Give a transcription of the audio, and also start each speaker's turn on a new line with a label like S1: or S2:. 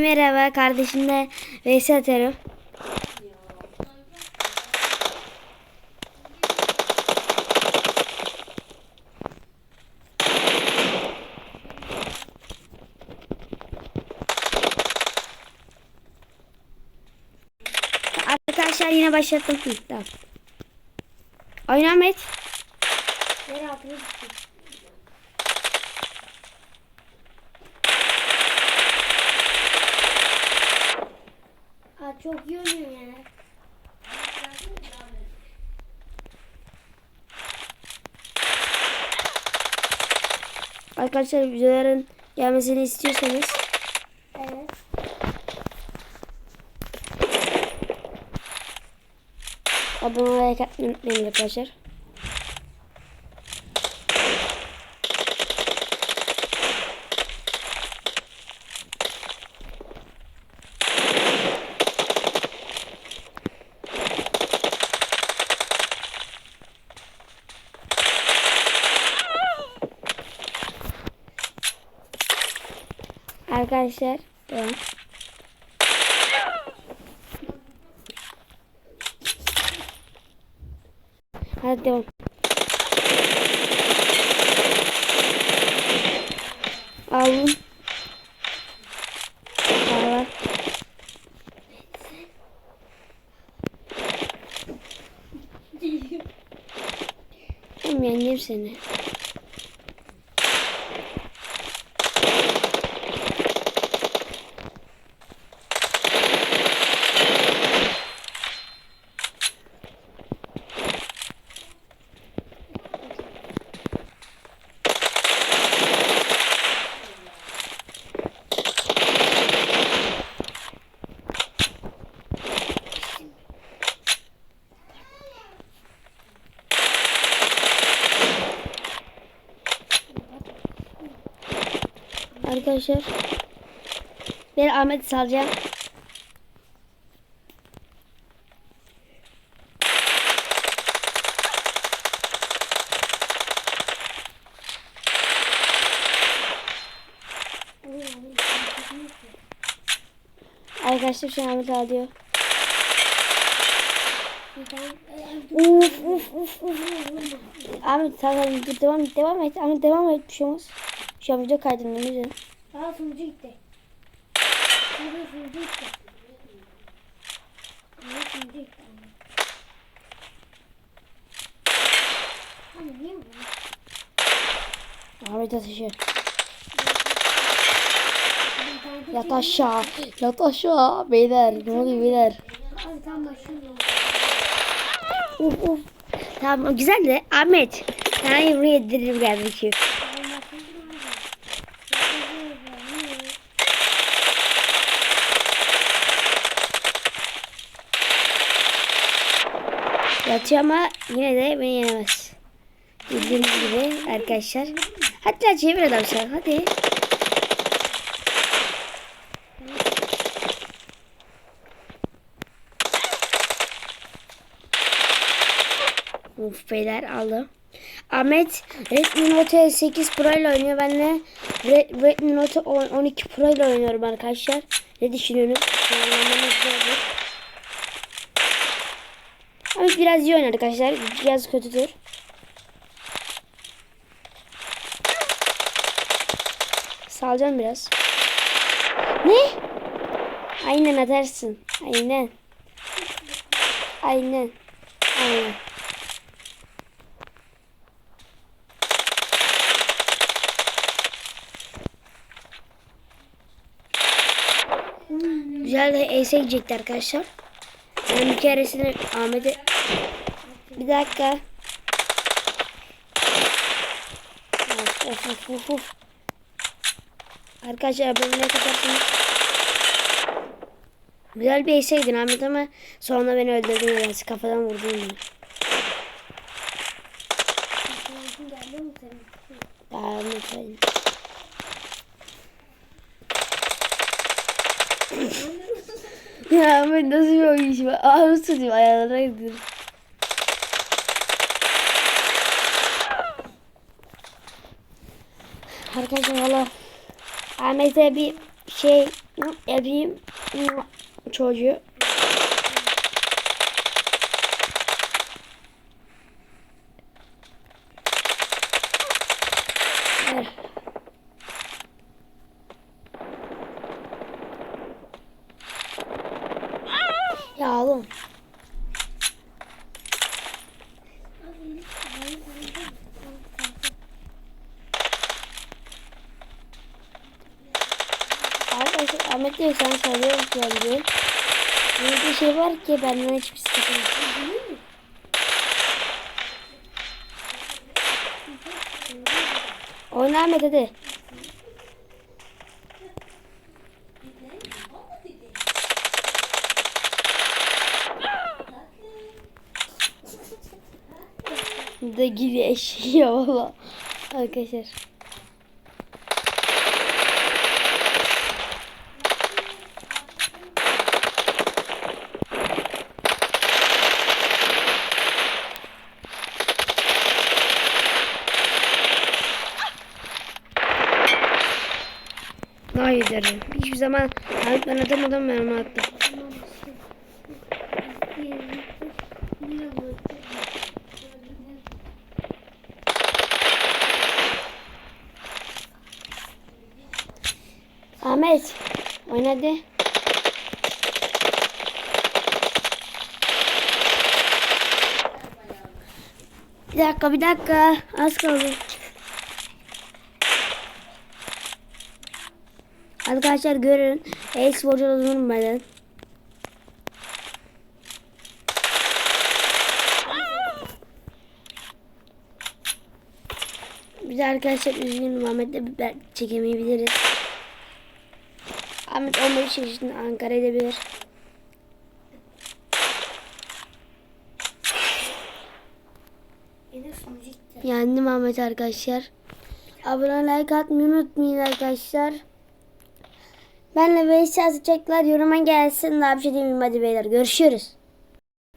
S1: Merhaba kardeşimle vs atıyorum. Arkadaşlar yine başlattım. Tamam. Oyun Ahmet.
S2: Yer altına çok iyi oynuyor yani.
S1: Arkadaşlar videoların gelmesini istiyorsanız
S2: Evet.
S1: abone olmayı unutmayın arkadaşlar. Arkadaşlar devam. Hadi devam. Aldım. Al. Tamam yeneceğim seni. Arkadaşlar. Ben Ahmet'i salacağım. Arkadaşlar şu an Ahmet alıyor. Uf uf uf uf. Ahmet. Dur, Devam et devam et. Ahmet devam et. Bir şey olmaz. Şu an video kaydında. Ne
S2: Aa sunucu gitti. Aa sunucu gitti. Aa sunucu gitti. Hani niye bu?
S1: Ahmet ateşi. Yat aşağı. Yat aşağı. Beyler. Ne oluyor beyler?
S2: Abi tam başlıyor.
S1: Uf uf. Tamam güzel de Ahmet. Sana yumruğu yediririm kardeşim. Yatıyor ama yine de beni yenemez. Bildiğiniz gibi arkadaşlar. Hatta çevir adam sen hadi. Uf beyler aldım. Ahmet Redmi Note 8 Pro ile oynuyor. Ben de Re- Redmi Note 10 12 Pro ile oynuyorum arkadaşlar. Ne düşünüyorsunuz? Ahmet biraz iyi oynar arkadaşlar. Biraz kötüdür. Salacağım biraz. Ne? Aynen atarsın. Aynen. Aynen. Aynen. Güzel de ES'e gidecekti arkadaşlar. Ben bir keresinde Ahmet'e... Bir dakika. Of of of of of. Arkadaşlar ben ne kapattım. Güzel bir ES'e gidin Ahmet ama sonra beni öldürdün nedense kafadan vurdun beni. Ahmet hadi. ya Ahmet nasıl bir oyuncu var? Ahmet tutuyor ayağlarına gidiyor. Arkadaşlar valla Ahmet'e bir şey Yapayım. Çocuğu. Ya oğlum. Arkadaşlar Ahmet diyor sen soruyorum bence. Böyle bir şey var ki benden hiçbir sıkıntı yok. Oyna Ahmet hadi. da gibi eşiği valla. Arkadaşlar. Hayır derim. Hiçbir zaman atamadım ben onu attım. Ahmet oynadı. Bir dakika bir dakika az kaldı. Arkadaşlar görün. E-sporcu olurum ben. Bir de arkadaşlar üzgünüm Ahmet'le ben çekemeyebiliriz. Ahmet 15 yaşında Ankara'da bir. Yendim Ahmet arkadaşlar. Abone like atmayı unutmayın arkadaşlar. Benle Veys yazacaklar. Yoruma gelsin. Daha bir şey demeyeyim hadi beyler. Görüşürüz.